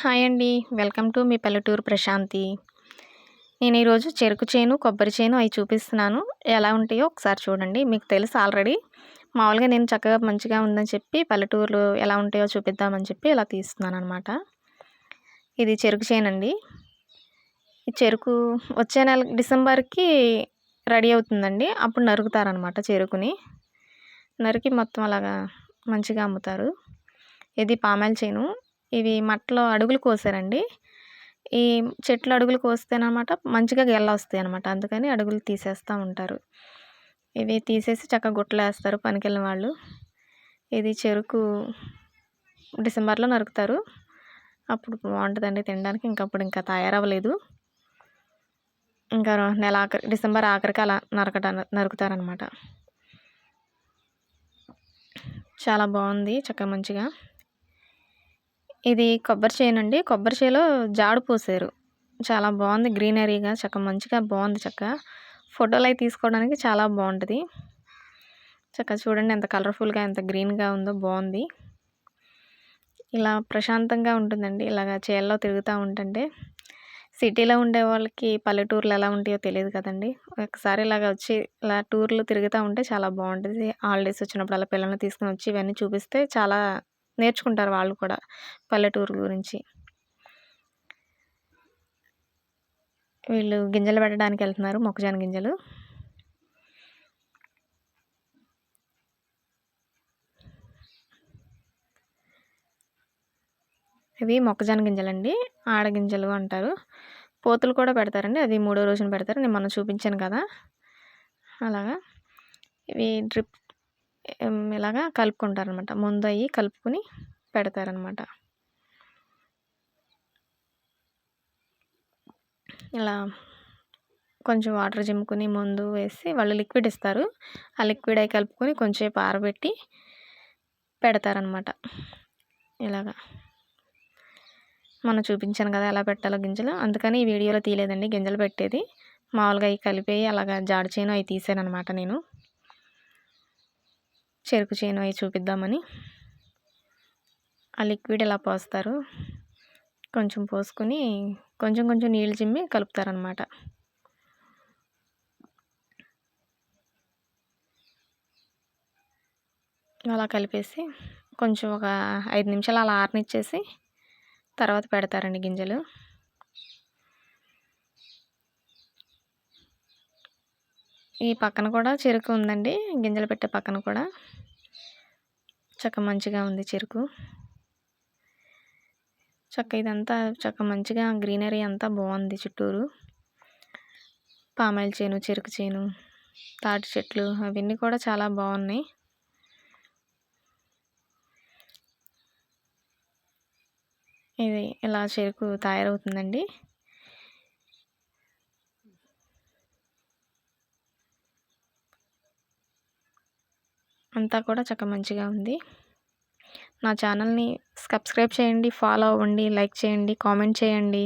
Hi అండి. Welcome to me పల్లెటూరు ప్రశాంతి. నేను ఈరోజు చెరుకు చేను కొబ్బరి చేను అవి చూపిస్తున్నాను. ఎలా ఉంటాయో ఒకసారి చూడండి. మీకు తెలుసు ఆల్రెడీ. మామూలుగా నేను చక్కగా మంచిగా ఉందని చెప్పి పల్లెటూరులో ఎలా ఉంటాయో చూపిద్దామని చెప్పి ఇలా తీస్తున్నాను అనమాట ఇది చెరుకు చేను అండి ఈ చెరుకు వచ్చే నెల డిసెంబర్కి రెడీ అవుతుందండి. అప్పుడు నరుకుతారనమాట చెరుకుని. నరికి మొత్తం అలాగా మంచిగా అమ్ముతారు. ఇది పామాయిల్ చేను. ఇవి మట్టలో అడుగులు కోసారండి. ఈ చెట్లు అడుగులు కోస్తేనమాట మంచిగా గెల్ల వస్తాయి అనమాట అందుకని అడుగులు తీసేస్తూ ఉంటారు. ఇవి తీసేసి చక్కగా గుట్టలు వేస్తారు పనికెళ్ళిన వాళ్ళు. ఇది చెరుకు డిసెంబర్లో నరుకుతారు. అప్పుడు బాగుంటుందండి తినడానికి. ఇంకప్పుడు ఇంకా తయారవ్వలేదు. ఇంకా నెల ఆఖరి డిసెంబర్ ఆఖరికి అలా నరకట నరుకుతారనమాట చాలా బాగుంది. చక్కగా మంచిగా. ఇది కొబ్బరి చేను అండి కొబ్బరి చేలో జాడు పోసారు. చాలా బాగుంది గ్రీనరీగా చక్క మంచిగా బాగుంది చక్క. ఫోటోలు అవి తీసుకోవడానికి చాలా బాగుంటుంది. చక్క చూడండి ఎంత కలర్ఫుల్గా ఎంత గ్రీన్గా ఉందో బాగుంది. ఇలా ప్రశాంతంగా ఉంటుందండి. ఇలాగ చేల్లో తిరుగుతూ ఉంటుంటే సిటీలో ఉండే వాళ్ళకి పల్లెటూర్లు ఎలా ఉంటాయో తెలియదు కదండి. ఒకసారి ఇలాగ వచ్చి ఇలా టూర్లు తిరుగుతూ ఉంటే చాలా బాగుంటుంది. హాలిడేస్ వచ్చినప్పుడు అలా పిల్లల్ని తీసుకుని వచ్చి ఇవన్నీ చూపిస్తే చాలా నేర్చుకుంటారు వాళ్ళు కూడా పల్లెటూరు గురించి. వీళ్ళు గింజలు పెట్టడానికి వెళ్తున్నారు మొక్కజొన్న గింజలు. ఇవి మొక్కజొన్న గింజలండి ఆడగింజలు అంటారు. పోతులు కూడా పెడతారండి అది మూడో రోజున పెడతారు నేను మొన్న చూపించాను కదా. అలాగా. ఇవి డ్రిప్ ఇలాగా కలుపుకుంటారు అనమాట ముందు అయ్యి కలుపుకొని పెడతారనమాట ఇలా కొంచెం వాటర్ జిమ్ముకుని ముందు వేసి వాళ్ళు లిక్విడ్ ఇస్తారు. ఆ లిక్విడ్ అయి కలుపుకొని కొంచెంసేపు ఆరబెట్టి పెడతారనమాట ఇలాగా. మనం చూపించాను కదా ఎలా పెట్టాలో గింజలు. అందుకని ఈ వీడియోలో తీయలేదండి. గింజలు పెట్టేది. మామూలుగా అవి కలిపి అలాగా జాడి చేయను అవి తీసాను అనమాట నేను. చెరుకు చేను అవి చూపిద్దామని. ఆ లిక్విడ్ ఇలా పోస్తారు? కొంచెం పోసుకొని కొంచెం కొంచెం నీళ్ళు చిమ్మి కలుపుతారనమాట అలా కలిపేసి కొంచెం ఒక ఐదు నిమిషాలు అలా ఆరనిచ్చేసి తర్వాత పెడతారండి గింజలు. ఈ పక్కన కూడా చెరుకు ఉందండి. గింజలు పెట్టే పక్కన కూడా. చక్క మంచిగా ఉంది చెరుకు. చక్క ఇదంతా చక్క మంచిగా గ్రీనరీ అంతా బాగుంది చుట్టూరు. పామాయిల్ చేను చెరుకు చేను తాటి చెట్లు అవన్నీ కూడా చాలా బాగున్నాయి. ఇది ఇలా చెరుకు తయారవుతుందండి. అంతా కూడా చక్క మంచిగా ఉంది. నా ఛానల్ని సబ్స్క్రైబ్ చేయండి ఫాలో అవ్వండి లైక్ చేయండి కామెంట్ చేయండి.